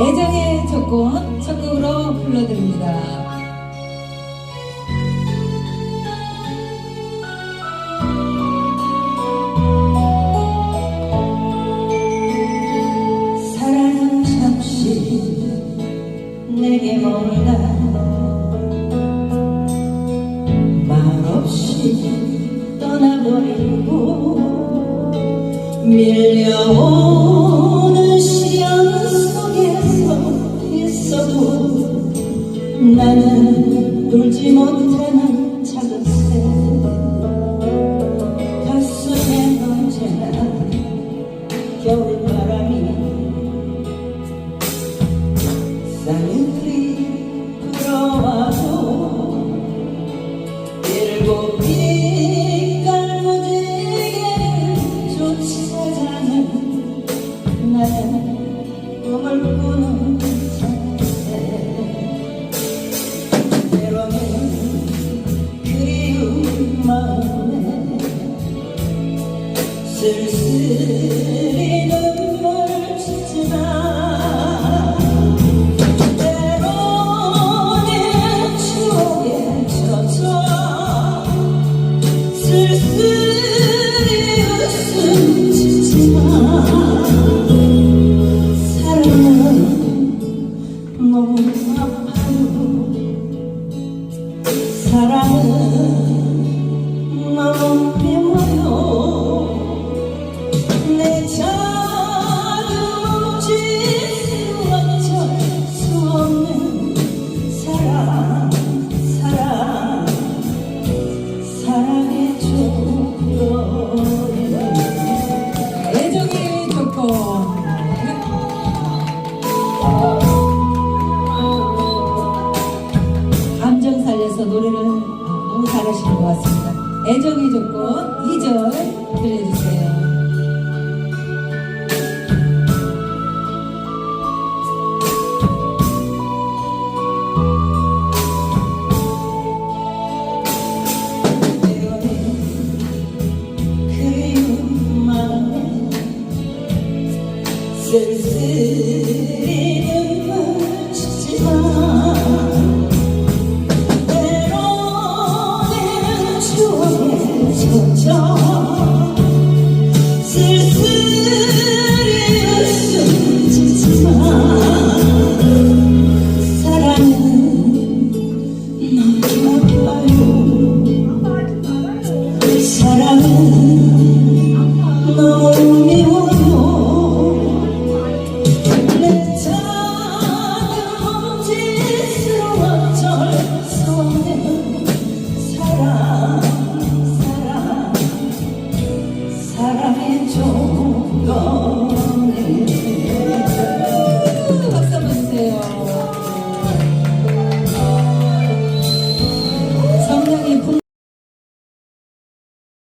애정의 조건 첫 곡으로 불러드립니다. 내게 머물다 말없이 떠나버리고 밀려오는 시련 속에서 있어도 나는 울지 못하는 작은 새 가슴에 언제나 겨울바람이 쓸쓸히 눈물 짓지만 때로는 추억에 젖어 쓸쓸히 웃음 짓지만 사랑은 너무 아파요. 사랑은 너무 잘하시는 것 같습니다. 애정의 조건 2절 들려주세요. 쓸쓸히 눈물 짓지만 젖어 쓸쓸